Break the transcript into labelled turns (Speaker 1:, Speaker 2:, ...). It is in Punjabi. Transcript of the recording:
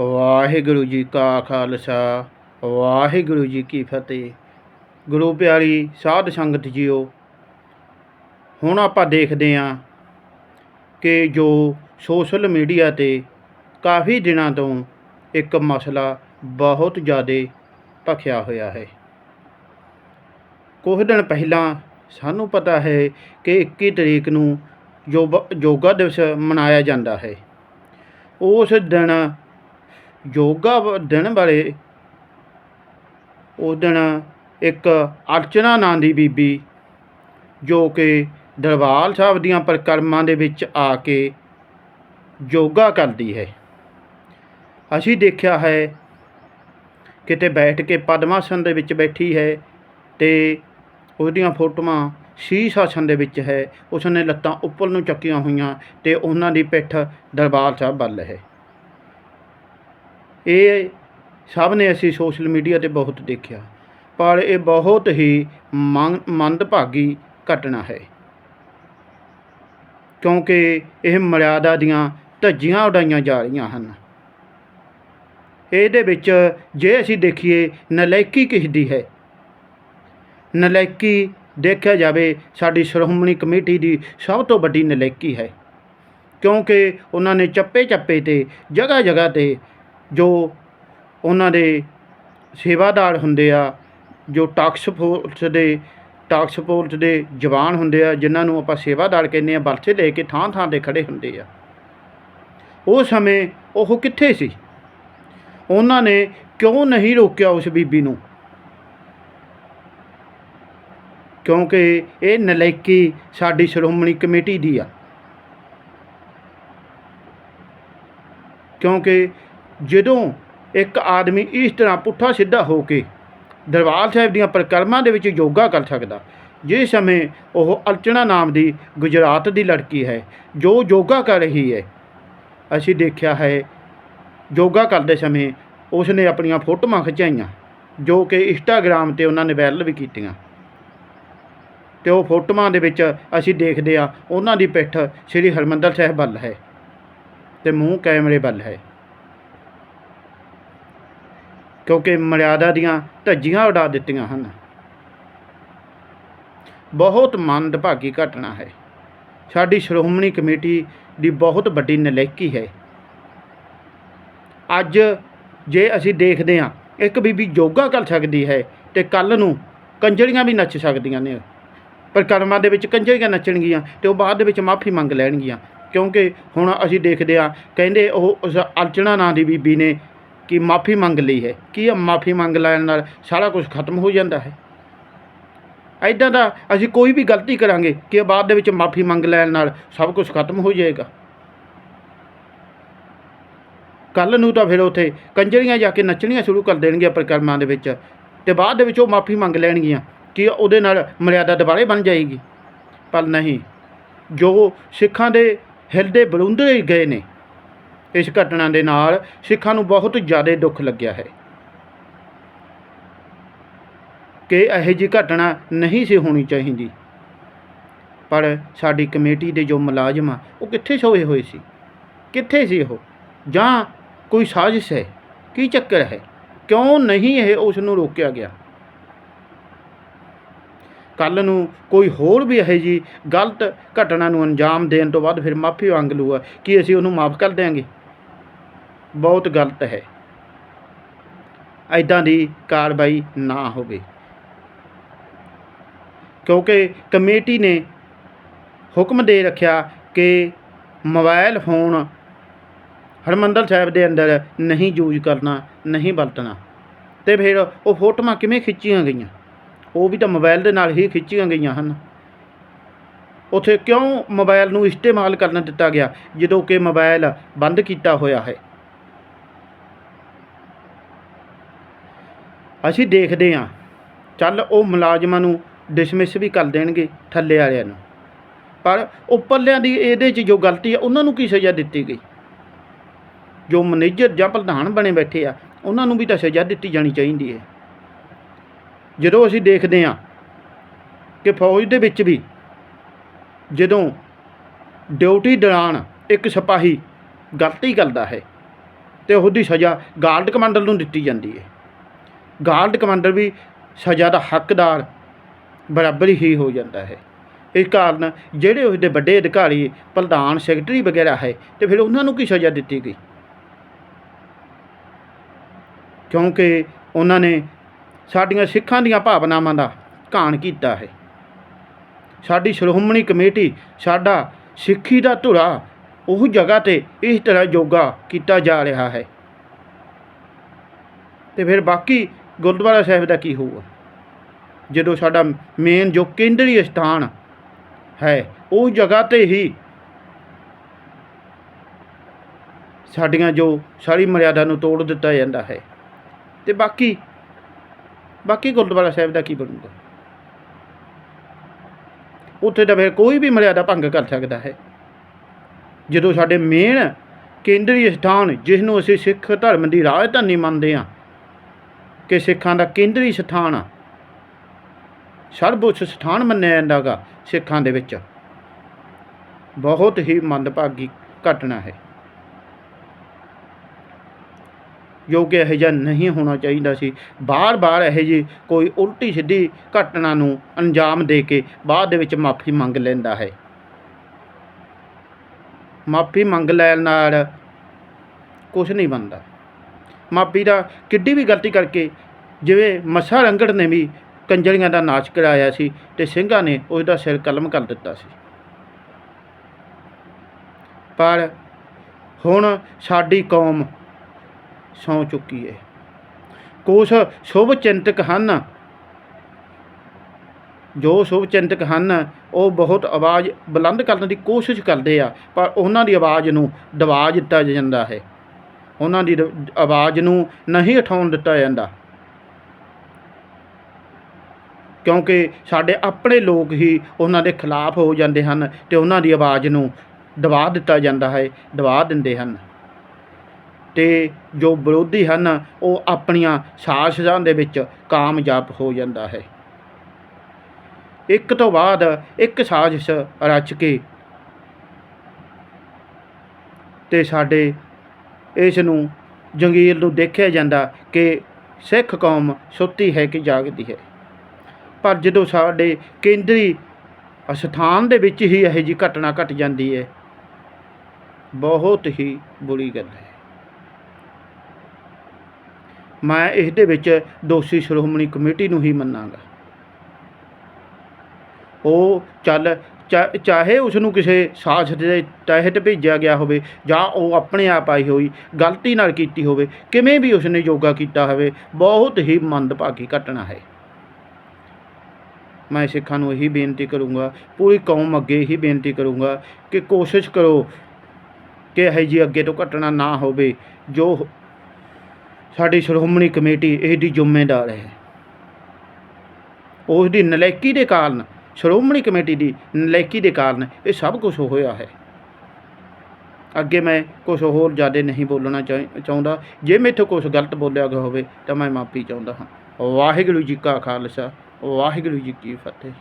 Speaker 1: ਵਾਹਿਗੁਰੂ ਜੀ ਕਾ ਖਾਲਸਾ, ਵਾਹਿਗੁਰੂ ਜੀ ਕੀ ਫਤਿਹ। ਗੁਰੂ ਪਿਆਰੀ ਸਾਧ ਸੰਗਤ ਜੀਓ, ਹੁਣ ਆਪਾਂ ਦੇਖਦੇ ਹਾਂ ਕਿ ਜੋ ਸੋਸ਼ਲ ਮੀਡੀਆ ਤੇ ਕਾਫੀ ਦਿਨਾਂ ਤੋਂ ਇੱਕ ਮਸਲਾ ਬਹੁਤ ਜ਼ਿਆਦਾ ਭਖਿਆ ਹੋਇਆ ਹੈ। ਕੁਝ ਦਿਨ ਪਹਿਲਾਂ ਸਾਨੂੰ ਪਤਾ ਹੈ ਕਿ 21 ਤਰੀਕ ਨੂੰ ਯੋਬ- ਯੋਗਾ ਦਿਵਸ ਮਨਾਇਆ ਜਾਂਦਾ ਹੈ। ਉਸ ਦਿਨ ਯੋਗਾ ਦਿਨ ਵਾਲੇ। ਉਸ ਦਿਨ ਇੱਕ ਅਰਚਨਾ ਨਾਂ ਦੀ ਬੀਬੀ, ਜੋ ਕਿ ਦਰਬਾਰ ਸਾਹਿਬ ਦੀਆਂ ਪਰਿਕਰਮਾਂ ਦੇ ਵਿੱਚ ਆ ਕੇ ਯੋਗਾ ਕਰਦੀ ਹੈ। ਅਸੀਂ ਦੇਖਿਆ ਹੈ, ਕਿਤੇ ਬੈਠ ਕੇ ਪਦਮਾਸਨ ਦੇ ਵਿੱਚ ਬੈਠੀ ਹੈ ਤੇ ਉਹਦੀਆਂ ਫੋਟੋਆਂ ਸ਼ੀਸ਼ ਆਸਨ ਦੇ ਵਿੱਚ ਹੈ। ਉਸਨੇ ਲੱਤਾਂ ਉੱਪਰ ਨੂੰ ਚੱਕੀਆਂ ਹੋਈਆਂ ਤੇ ਉਹਨਾਂ ਦੀ ਪਿੱਠ ਦਰਬਾਰ ਸਾਹਿਬ ਵੱਲ ਹੈ। ਇਹ ਸਭ ਨੇ ਅਸੀਂ ਸੋਸ਼ਲ ਮੀਡੀਆ ਤੇ ਬਹੁਤ ਦੇਖਿਆ, ਪਰ ਇਹ ਬਹੁਤ ਹੀ ਮੰਦ ਮੰਦਭਾਗੀ ਘਟਨਾ ਹੈ। ਕਿਉਂਕਿ ਇਹ ਮਰਿਆਦਾ ਦੀਆਂ ਧੱਜੀਆਂ ਉਡਾਈਆਂ ਜਾ ਰਹੀਆਂ ਹਨ। ਇਹਦੇ ਵਿੱਚ ਜੇ ਅਸੀਂ ਦੇਖੀਏ ਨਲਾਇਕੀ ਕਿਸ ਦੀ ਹੈ? ਨਲਾਇਕੀ ਦੇਖਿਆ ਜਾਵੇ, ਸਾਡੀ ਸ਼੍ਰੋਮਣੀ ਕਮੇਟੀ ਦੀ ਸਭ ਤੋਂ ਵੱਡੀ ਨਲਾਇਕੀ ਹੈ। ਕਿਉਂਕਿ ਉਹਨਾਂ ਨੇ ਚੱਪੇ ਚੱਪੇ ਤੇ ਜਗ੍ਹਾ ਜਗ੍ਹਾ ਤੇ ਜੋ ਉਹਨਾਂ ਦੇ ਸੇਵਾਦਾਰ ਹੁੰਦੇ ਆ, ਜੋ ਟਾਕਸ ਫੋਰਸ ਦੇ ਟਾਕਸ ਫੋਰਸ ਦੇ ਜਵਾਨ ਹੁੰਦੇ ਆ, ਜਿਨ੍ਹਾਂ ਨੂੰ ਆਪਾਂ ਸੇਵਾਦਾਰ ਕਹਿੰਦੇ ਆ ਬਰਥੇ ਲੈ ਕੇ ਥਾਂ ਥਾਂ ਤੇ ਖੜੇ ਹੁੰਦੇ ਆ। ਉਹ ਸਮੇਂ ਉਹ ਕਿੱਥੇ ਸੀ? ਉਹਨਾਂ ਨੇ ਕਿਉਂ ਨਹੀਂ ਰੋਕਿਆ ਉਸ ਬੀਬੀ ਨੂੰ? ਕਿਉਂਕਿ ਇਹ ਨਲਾਇਕੀ ਸਾਡੀ ਸ਼੍ਰੋਮਣੀ ਕਮੇਟੀ ਦੀ ਆ। ਕਿਉਂਕਿ ਜਦੋਂ ਇੱਕ ਆਦਮੀ ਇਸ ਤਰ੍ਹਾਂ ਪੁੱਠਾ ਸਿੱਧਾ ਹੋ ਕੇ ਦਰਬਾਰ ਸਾਹਿਬ ਦੀਆਂ ਪਰਿਕਰਮਾ ਦੇ ਵਿੱਚ ਯੋਗਾ ਕਰ ਸਕਦਾ, ਜਿਸ ਸਮੇਂ ਉਹ ਅਰਚਨਾ ਨਾਮ ਦੀ ਗੁਜਰਾਤ ਦੀ ਲੜਕੀ ਹੈ, ਜੋ ਯੋਗਾ ਕਰ ਰਹੀ ਹੈ। ਅਸੀਂ ਦੇਖਿਆ ਹੈ, ਯੋਗਾ ਕਰਦੇ ਸਮੇਂ ਉਸ ਨੇ ਆਪਣੀਆਂ ਫੋਟੋਆਂ ਖਿਚਾਈਆਂ, ਜੋ ਕਿ ਇੰਸਟਾਗ੍ਰਾਮ ਤੇ ਉਹਨਾਂ ਨੇ ਵਾਇਰਲ ਵੀ ਕੀਤੀਆਂ। ਤੇ ਉਹ ਫੋਟੋਆਂ ਦੇ ਵਿੱਚ ਅਸੀਂ ਦੇਖਦੇ ਆ ਉਹਨਾਂ ਦੀ ਪਿੱਠ ਸ੍ਰੀ ਹਰਮੰਦਰ ਸਾਹਿਬ ਵੱਲ ਹੈ ਤੇ ਮੂੰਹ ਕੈਮਰੇ ਵੱਲ ਹੈ। ਕਿਉਂਕਿ ਮਰਿਆਦਾ ਦੀਆਂ ਧੱਜੀਆਂ ਉਡਾ ਦਿੱਤੀਆਂ ਹਨ। ਬਹੁਤ ਮੰਦਭਾਗੀ ਘਟਨਾ ਹੈ। ਸਾਡੀ ਸ਼੍ਰੋਮਣੀ ਕਮੇਟੀ ਦੀ ਬਹੁਤ ਵੱਡੀ ਨਲੇਕੀ ਹੈ। ਅੱਜ ਜੇ ਅਸੀਂ ਦੇਖਦੇ ਹਾਂ, ਇੱਕ ਬੀਬੀ ਯੋਗਾ ਕਰ ਸਕਦੀ ਹੈ ਤੇ ਕੱਲ ਨੂੰ ਕੰਜਰੀਆਂ ਵੀ ਨੱਚ ਸਕਦੀਆਂ ਨੇ। ਪਰਿਕਰਮਾ ਦੇ ਵਿੱਚ ਕੰਜਰੀਆਂ ਨੱਚਣਗੀਆਂ ਤੇ ਉਹ ਬਾਅਦ ਦੇ ਵਿੱਚ ਮਾਫੀ ਮੰਗ ਲੈਣਗੀਆਂ। ਕਿਉਂਕਿ ਹੁਣ ਅਸੀਂ ਦੇਖਦੇ ਹਾਂ, ਕਹਿੰਦੇ ਉਹ ਉਸ ਅਰਚਨਾ ਨਾਂ ਦੀ ਬੀਬੀ ਨੇ ਕਿ ਮਾਫੀ ਮੰਗ ਲਈ ਹੈ। ਕੀ ਮਾਫੀ ਮੰਗ ਲੈਣ ਨਾਲ ਸਾਰਾ ਕੁਝ ਖਤਮ ਹੋ ਜਾਂਦਾ ਹੈ? ਐਦਾਂ ਦਾ ਅਸੀਂ ਕੋਈ ਵੀ ਗਲਤੀ ਕਰਾਂਗੇ ਕਿ ਬਾਅਦ ਦੇ ਵਿੱਚ ਮਾਫੀ ਮੰਗ ਲੈਣ ਨਾਲ ਸਭ ਕੁਝ ਖਤਮ ਹੋ ਜਾਏਗਾ। ਕੱਲ ਨੂੰ ਤਾਂ ਫਿਰ ਉੱਥੇ ਕੰਜਰੀਆਂ ਜਾ ਕੇ ਨੱਚਣੀਆਂ ਸ਼ੁਰੂ ਕਰ ਦੇਣਗੀਆਂ ਪਰਿਕਰਮਾ ਦੇ ਵਿੱਚ ਤੇ ਬਾਅਦ ਦੇ ਵਿੱਚ ਉਹ ਮਾਫੀ ਮੰਗ ਲੈਣਗੀਆਂ ਕਿ ਉਹਦੇ ਨਾਲ ਮਰਿਆਦਾ ਦੁਬਾਰੇ ਬਣ ਜਾਏਗੀ। ਪਰ ਨਹੀਂ, ਜੋ ਸਿੱਖਾਂ ਦੇ ਹਿਰਦੇ ਬਲੁੰਦੇ ਗਏ ਨੇ ਇਸ ਘਟਨਾ ਦੇ ਨਾਲ ਸਿੱਖਾਂ ਨੂੰ ਬਹੁਤ ਜ਼ਿਆਦਾ ਦੁੱਖ ਲੱਗਿਆ ਹੈ। ਕਿ ਇਹੋ ਜਿਹੀ ਘਟਨਾ ਨਹੀਂ ਸੀ ਹੋਣੀ ਚਾਹੀਦੀ। ਪਰ ਸਾਡੀ ਕਮੇਟੀ ਦੇ ਜੋ ਮੁਲਾਜ਼ਮ ਆ, ਉਹ ਕਿੱਥੇ ਸੋਏ ਹੋਏ ਸੀ? ਕਿੱਥੇ ਸੀ ਉਹ? ਜਾਂ ਕੋਈ ਸਾਜ਼ਿਸ਼ ਹੈ? ਕੀ ਚੱਕਰ ਹੈ? ਕਿਉਂ ਨਹੀਂ ਇਹ ਉਸ ਨੂੰ ਰੋਕਿਆ ਗਿਆ? ਕੱਲ ਨੂੰ ਕੋਈ ਹੋਰ ਵੀ ਇਹੋ ਜੀ ਗਲਤ ਘਟਨਾ ਨੂੰ ਅੰਜਾਮ ਦੇਣ ਤੋਂ ਬਾਅਦ ਫਿਰ ਮਾਫੀ ਮੰਗ ਲੂਗਾ ਕਿ ਅਸੀਂ ਉਹਨੂੰ ਮਾਫ ਕਰ ਦਿਆਂਗੇ। ਬਹੁਤ ਗਲਤ ਹੈ। ਐਦਾਂ ਦੀ ਕਾਰਵਾਈ ਨਾ ਹੋਵੇ। ਕਿਉਂਕਿ ਕਮੇਟੀ ਨੇ ਹੁਕਮ ਦੇ ਰੱਖਿਆ ਕਿ ਮੋਬਾਈਲ ਫੋਨ ਹਰਮੰਦਰ ਸਾਹਿਬ ਦੇ ਅੰਦਰ ਨਹੀਂ ਯੂਜ਼ ਕਰਨਾ, ਨਹੀਂ ਵਰਤਣਾ। ਤੇ ਫਿਰ ਉਹ ਫੋਟੋਆਂ ਕਿਵੇਂ ਖਿੱਚੀਆਂ ਗਈਆਂ? ਉਹ ਵੀ ਤਾਂ ਮੋਬਾਈਲ ਦੇ ਨਾਲ ਹੀ ਖਿੱਚੀਆਂ ਗਈਆਂ ਹਨ। ਉਥੇ ਕਿਉਂ ਮੋਬਾਈਲ ਨੂੰ ਇਸਤੇਮਾਲ ਕਰਨ ਦਿੱਤਾ ਗਿਆ? ਜਦੋਂ ਕਿ ਮੋਬਾਈਲ ਬੰਦ ਕੀਤਾ ਹੋਇਆ ਹੈ। ਅਸੀਂ ਦੇਖਦੇ ਹਾਂ। ਚੱਲ ਉਹ ਮੁਲਾਜ਼ਮਾਂ ਨੂੰ ਡਿਸਮਿਸ ਵੀ ਕਰ ਦੇਣਗੇ ਥੱਲੇ ਵਾਲਿਆਂ ਨੂੰ। ਪਰ ਉੱਪਰਲਿਆਂ ਦੀ ਇਹਦੇ 'ਚ ਜੋ ਗਲਤੀ ਹੈ ਉਹਨਾਂ ਨੂੰ ਕੀ ਸਜ਼ਾ ਦਿੱਤੀ ਗਈ? ਜੋ ਮੈਨੇਜਰ ਜਾਂ ਪ੍ਰਧਾਨ ਬਣੇ ਬੈਠੇ ਆ, ਉਹਨਾਂ ਨੂੰ ਵੀ ਤਾਂ ਸਜ਼ਾ ਦਿੱਤੀ ਜਾਣੀ ਚਾਹੀਦੀ ਹੈ। ਜਦੋਂ ਅਸੀਂ ਦੇਖਦੇ ਹਾਂ ਕਿ ਫੌਜ ਦੇ ਵਿੱਚ ਵੀ ਜਦੋਂ ਡਿਊਟੀ ਦੌਰਾਨ ਇੱਕ ਸਿਪਾਹੀ ਗਲਤੀ ਕਰਦਾ ਹੈ, ਤੇ ਉਹਦੀ ਸਜ਼ਾ ਗਾਰਡ ਕਮਾਂਡਰ ਨੂੰ ਦਿੱਤੀ ਜਾਂਦੀ ਹੈ। ਗਾਰਡ ਕਮਾਂਡਰ ਵੀ ਸਜ਼ਾ ਦਾ ਹੱਕਦਾਰ ਬਰਾਬਰ ਹੀ ਹੋ ਜਾਂਦਾ ਹੈ। ਇਸ ਕਾਰਨ ਜਿਹੜੇ ਉਸਦੇ ਵੱਡੇ ਅਧਿਕਾਰੀ ਪ੍ਰਧਾਨ, ਸੈਕਟਰੀ ਵਗੈਰਾ ਹੈ, ਤੇ ਫਿਰ ਉਹਨਾਂ ਨੂੰ ਕੀ ਸਜ਼ਾ ਦਿੱਤੀ ਗਈ? ਕਿਉਂਕਿ ਉਹਨਾਂ ਨੇ ਸਾਡੀਆਂ ਸਿੱਖਾਂ ਦੀਆਂ ਭਾਵਨਾਵਾਂ ਦਾ ਘਾਣ ਕੀਤਾ ਹੈ। ਸਾਡੀ ਸ਼੍ਰੋਮਣੀ ਕਮੇਟੀ, ਸਾਡਾ ਸਿੱਖੀ ਦਾ ਧੁਰਾ ਉਹ ਜਗ੍ਹਾ ਤੇ ਇਸ ਤਰ੍ਹਾਂ ਯੋਗਾ ਕੀਤਾ ਜਾ ਰਿਹਾ ਹੈ। ਤੇ ਫਿਰ ਬਾਕੀ ਗੁਰਦੁਆਰਾ ਸਾਹਿਬ ਦਾ ਕੀ ਹੋਊਗਾ? ਜਦੋਂ ਸਾਡਾ ਮੇਨ ਜੋ ਕੇਂਦਰੀ ਸਥਾਨ ਹੈ, ਉਹ ਜਗ੍ਹਾ ਤੇ ਹੀ ਸਾਡੀਆਂ ਜੋ ਸਾਰੀ ਮਰਿਆਦਾ ਨੂੰ ਤੋੜ ਦਿੱਤਾ ਜਾਂਦਾ ਹੈ। ਤੇ ਬਾਕੀ ਬਾਕੀ ਗੁਰਦੁਆਰਾ ਸਾਹਿਬ ਦਾ ਕੀ ਬਣੂਗਾ? ਉੱਥੇ ਤਾਂ ਫਿਰ ਕੋਈ ਵੀ ਮਰਿਆਦਾ ਭੰਗ ਕਰ ਸਕਦਾ ਹੈ। ਜਦੋਂ ਸਾਡੇ ਮੇਨ ਕੇਂਦਰੀ ਸਥਾਨ ਜਿਸ ਨੂੰ ਅਸੀਂ ਸਿੱਖ ਧਰਮ ਦੀ ਰਾਜਧਾਨੀ ਮੰਨਦੇ ਹਾਂ ਕਿ ਸਿੱਖਾਂ ਦਾ ਕੇਂਦਰੀ ਸਥਾਨ ਆ। ਸਰਵਉੱਚ ਸਥਾਨ ਮੰਨਿਆ ਜਾਂਦਾ ਗਾ ਸਿੱਖਾਂ ਦੇ ਵਿੱਚ। ਬਹੁਤ ਹੀ ਮੰਦਭਾਗੀ ਘਟਨਾ ਹੈ। ਜੋ ਕਿ ਇਹੋ ਜਿਹਾ ਨਹੀਂ ਹੋਣਾ ਚਾਹੀਦਾ ਸੀ। ਬਾਰ-ਬਾਰ ਇਹੋ ਜਿਹੀ ਕੋਈ ਉਲਟੀ ਸਿੱਧੀ ਘਟਨਾ ਨੂੰ ਅੰਜਾਮ ਦੇ ਕੇ ਬਾਅਦ ਦੇ ਵਿੱਚ ਮਾਫੀ ਮੰਗ ਲੈਂਦਾ ਹੈ। ਮਾਫੀ ਮੰਗ ਲੈਣ ਨਾਲ ਕੁਝ ਨਹੀਂ ਬਣਦਾ। ਮਾਪੀ ਦਾ ਕਿੱਡੀ ਵੀ ਗਲਤੀ ਕਰਕੇ ਜਿਵੇਂ ਮੱਸਾ ਰੰਗੜ ਨੇ ਵੀ ਕੰਜਰੀਆਂ ਦਾ ਨਾਚ ਕਰਾਇਆ ਸੀ ਤੇ ਸਿੰਘਾਂ ਨੇ ਉਸ ਦਾ ਸਿਰ ਕਲਮ ਕਰ ਦਿੱਤਾ ਸੀ। ਪਰ ਹੁਣ ਸਾਡੀ ਕੌਮ ਸੌ ਚੁੱਕੀ ਹੈ ਕੁਛ ਸ਼ੁਭ ਚਿੰਤਕ ਹਨ। ਜੋ ਸ਼ੁਭ ਚਿੰਤਕ ਹਨ, ਉਹ ਬਹੁਤ ਆਵਾਜ਼ ਬੁਲੰਦ ਕਰਨ ਦੀ ਕੋਸ਼ਿਸ਼ ਕਰਦੇ ਆ, ਪਰ ਉਹਨਾਂ ਦੀ ਆਵਾਜ਼ ਨੂੰ ਦਬਾ ਦਿੱਤਾ ਜਾਂਦਾ ਹੈ। ਉਹਨਾਂ ਦੀ ਰ- ਆਵਾਜ਼ ਨੂੰ ਨਹੀਂ ਉਠਾਉਣ ਦਿੱਤਾ ਜਾਂਦਾ। ਕਿਉਂਕਿ ਸਾਡੇ ਆਪਣੇ ਲੋਕ ਹੀ ਉਹਨਾਂ ਦੇ ਖਿਲਾਫ ਹੋ ਜਾਂਦੇ ਹਨ ਤੇ ਉਹਨਾਂ ਦੀ ਆਵਾਜ਼ ਨੂੰ ਦਬਾ ਦਿੱਤਾ ਜਾਂਦਾ ਹੈ, ਦਬਾ ਦਿੰਦੇ ਹਨ। ਤੇ ਜੋ ਵਿਰੋਧੀ ਹਨ, ਉਹ ਆਪਣੀਆਂ ਸਾਜ਼ਿਸ਼ਾਂ ਦੇ ਵਿੱਚ ਕਾਮਯਾਬ ਹੋ ਜਾਂਦਾ ਹੈ। ਇੱਕ ਤੋਂ ਬਾਅਦ ਇੱਕ ਸਾਜ਼ਿਸ਼ ਰਚ ਕੇ ਤੇ ਸਾਡੇ ਇਸ ਨੂੰ ਜੰਗੀਰ ਨੂੰ ਦੇਖਿਆ ਜਾਂਦਾ ਕਿ ਸਿੱਖ ਕੌਮ ਸੁੱਤੀ ਹੈ ਕਿ ਜਾਗਦੀ ਹੈ। ਪਰ ਜਦੋਂ ਸਾਡੇ ਕੇਂਦਰੀ ਸਥਾਨ ਦੇ ਵਿੱਚ ਹੀ ਇਹੋ ਜਿਹੀ ਘਟਨਾ ਘਟ ਜਾਂਦੀ ਹੈ, ਬਹੁਤ ਹੀ ਬੁਰੀ ਗੱਲ ਹੈ। ਮੈਂ ਇਸ ਦੇ ਵਿੱਚ ਦੋਸ਼ੀ ਸ਼੍ਰੋਮਣੀ ਕਮੇਟੀ ਨੂੰ ਹੀ ਮੰਨਾਂਗਾ। ਉਹ ਚੱਲ ਚਾ- ਚਾਹੇ ਉਸ ਨੂੰ ਕਿਸੇ ਸਾਜ਼ਿਸ਼ ਦੇ ਤਹਿਤ ਭੇਜਿਆ ਗਿਆ ਹੋਵੇ ਜਾਂ ਉਹ ਆਪਣੇ ਆਪ ਆਈ ਹੋਈ ਗਲਤੀ ਨਾਲ ਕੀਤੀ ਹੋਵੇ, ਕਿਵੇਂ ਵੀ ਉਸਨੇ ਯੋਗਾ ਕੀਤਾ ਹੋਵੇ, ਬਹੁਤ ਹੀ ਮੰਦਭਾਗੀ ਘਟਨਾ ਹੈ। ਮੈਂ ਸਿੱਖਾਂ ਨੂੰ ਇਹੀ ਬੇਨਤੀ ਕਰੂੰਗਾ, ਪੂਰੀ ਕੌਮ ਅੱਗੇ ਇਹੀ ਬੇਨਤੀ ਕਰੂੰਗਾ ਕਿ ਕੋਸ਼ਿਸ਼ ਕਰੋ ਕਿ ਇਹ ਜੀ ਅੱਗੇ ਤੋਂ ਘਟਨਾ ਨਾ ਹੋਵੇ, ਜੋ ਸਾਡੀ ਸ਼੍ਰੋਮਣੀ ਕਮੇਟੀ ਇਹਦੀ ਜ਼ਿੰਮੇਦਾਰ ਹੈ। ਉਸ ਦੀ ਨਲਾਇਕੀ ਦੇ ਕਾਰਨ ਸ਼੍ਰੋਮਣੀ ਕਮੇਟੀ ਦੀ ਨਲਾਇਕੀ ਦੇ ਕਾਰਨ ਇਹ ਸਭ ਕੁਝ ਹੋਇਆ ਹੈ। ਅੱਗੇ ਮੈਂ ਕੁਝ ਹੋਰ ਜ਼ਿਆਦਾ ਨਹੀਂ ਬੋਲਣਾ ਚਾਹ- ਚਾਹੁੰਦਾ। ਜੇ ਮੈਥੋਂ ਕੁਝ ਗਲਤ ਬੋਲਿਆ ਗਿਆ ਹੋਵੇ ਤਾਂ ਮੈਂ ਮਾਫੀ ਚਾਹੁੰਦਾ ਹਾਂ। ਵਾਹਿਗੁਰੂ ਜੀ ਕਾ ਖਾਲਸਾ, ਵਾਹਿਗੁਰੂ ਜੀ ਕੀ ਫਤਿਹ।